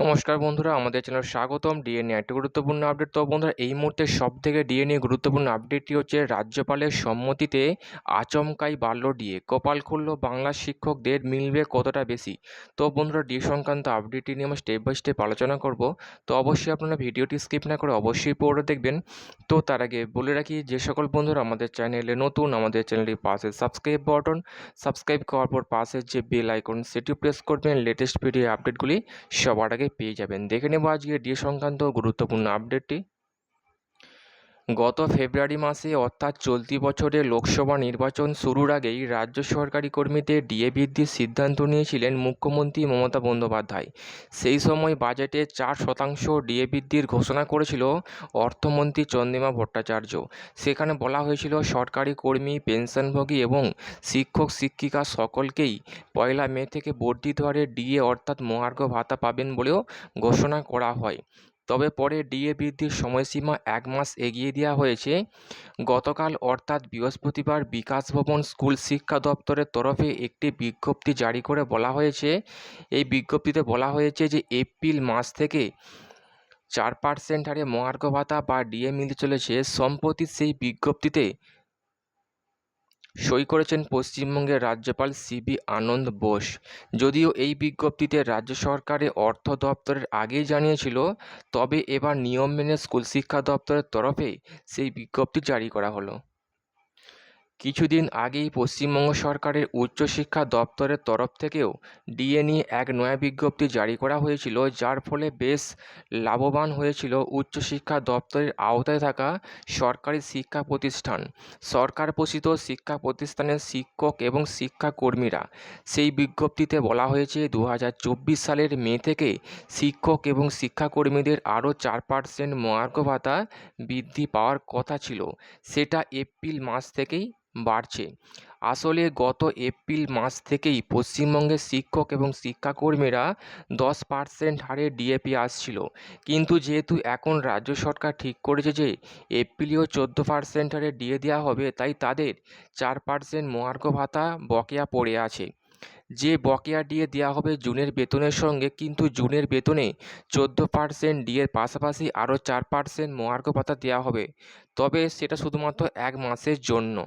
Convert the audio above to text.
নমস্কার বন্ধুরা, আমাদের চ্যানেল স্বাগতম ডিএনএ একটি গুরুত্বপূর্ণ আপডেট। তো বন্ধুরা, এই মুহূর্তে সব থেকে ডিএনএ গুরুত্বপূর্ণ আপডেটটি হচ্ছে রাজ্যপালের সম্মতিতে আচমকাই বাড়ল ডিএ। কপাল খুলল বাংলা শিক্ষকদের, মিলবে কতটা বেশি? তো বন্ধুরা, ডিএ সংক্রান্ত আপডেটটি নিয়ে আমরা স্টেপ বাই স্টেপ আলোচনা করব। তো অবশ্যই আপনারা ভিডিওটি স্কিপ না করে অবশ্যই পড়ে দেখবেন। তো তার আগে বলে রাখি, যে সকল বন্ধুরা আমাদের চ্যানেলে নতুন, আমাদের চ্যানেলটির পাশে সাবস্ক্রাইব বাটন সাবস্ক্রাইব করার পর পাশের যে বেল আইকন সেটিও প্রেস করবেন। লেটেস্ট ভিডিও আপডেটগুলি সবার আগে পেয়ে যাবেন। দেখে নেব আজকে ডিএ সংক্রান্ত গুরুত্বপূর্ণ আপডেটটি গত ফেব্রুয়ারি মাসে অর্থাৎ চলতি বছরে লোকসভা নির্বাচন শুরুর আগেই রাজ্য সরকারি কর্মীদের ডিএ বৃদ্ধির সিদ্ধান্ত নিয়েছিলেন মুখ্যমন্ত্রী মমতা বন্দ্যোপাধ্যায়। সেই সময় বাজেটে চার শতাংশ ডিএ বৃদ্ধির ঘোষণা করেছিল অর্থমন্ত্রী চন্দ্রিমা ভট্টাচার্য। সেখানে বলা হয়েছিল, সরকারি কর্মী, পেনশনভোগী এবং শিক্ষক, শিক্ষিকা সকলকেই পয়লা মে থেকে বর্ধিত হারে ডিএ অর্থাৎ মহার্ঘ ভাতা পাবেন বলেও ঘোষণা করা হয়। তবে পরে ডিএ বৃদ্ধির সময়সীমা এক মাস এগিয়ে দেওয়া হয়েছে। গতকাল অর্থাৎ বৃহস্পতিবার বিকাশ ভবন স্কুল শিক্ষা দপ্তরের তরফে একটি বিজ্ঞপ্তি জারি করে বলা হয়েছে। এই বিজ্ঞপ্তিতে বলা হয়েছে যে এপ্রিল মাস থেকে চার পার্সেন্ট হারে মহার্ঘ ভাতা বা ডিএ মিলতে চলেছে। সম্প্রতি সেই বিজ্ঞপ্তিতে সই করেছেন পশ্চিমবঙ্গের রাজ্যপাল সিবি আনন্দ বোস। যদিও এই বিজ্ঞপ্তিতে রাজ্য সরকারের অর্থ দপ্তরের আগেই জানিয়েছিল, তবে এবার নিয়ম মেনে স্কুল শিক্ষা দপ্তরের তরফে সেই বিজ্ঞপ্তি জারি করা হলো। কিছুদিন আগেই পশ্চিমবঙ্গ সরকারের উচ্চশিক্ষা দপ্তরের তরফ থেকেও ডিএ নিয়ে এক নয়া বিজ্ঞপ্তি জারি করা হয়েছিল, যার ফলে বেশ লাভবান হয়েছিল উচ্চশিক্ষা দপ্তরের আওতায় থাকা সরকারি শিক্ষা প্রতিষ্ঠান। সরকার পোষিত শিক্ষা প্রতিষ্ঠানের শিক্ষক এবং শিক্ষাকর্মীরা সেই বিজ্ঞপ্তিতে বলা হয়েছে দু হাজার চব্বিশ সালের মে থেকে শিক্ষক এবং শিক্ষাকর্মীদের আরও চার পার্সেন্ট মহার্ঘ ভাতা বৃদ্ধি পাওয়ার কথা ছিল। সেটা এপ্রিল মাস থেকেই বাড়ছে। আসলে গত এপ্রিল মাস থেকেই পশ্চিমবঙ্গের শিক্ষক এবং শিক্ষাকর্মীরা দশ পার্সেন্ট হারে ডিএপি আসছিল। কিন্তু যেহেতু এখন রাজ্য সরকার ঠিক করেছে যে এপ্রিলেও চোদ্দ পার্সেন্ট হারে ডিএ দেওয়া হবে, তাই তাদের চার পার্সেন্ট মহার্ঘ ভাতা বকেয়া পড়ে আছে। যে বকেয়া ডিএ দেওয়া হবে জুনের বেতনের সঙ্গে, কিন্তু জুনের বেতনে চোদ্দ পার্সেন্ট ডিএর পাশাপাশি আরও চার পার্সেন্ট মহার্ঘ ভাতা দেওয়া হবে। তবে সেটা শুধুমাত্র এক মাসের জন্য।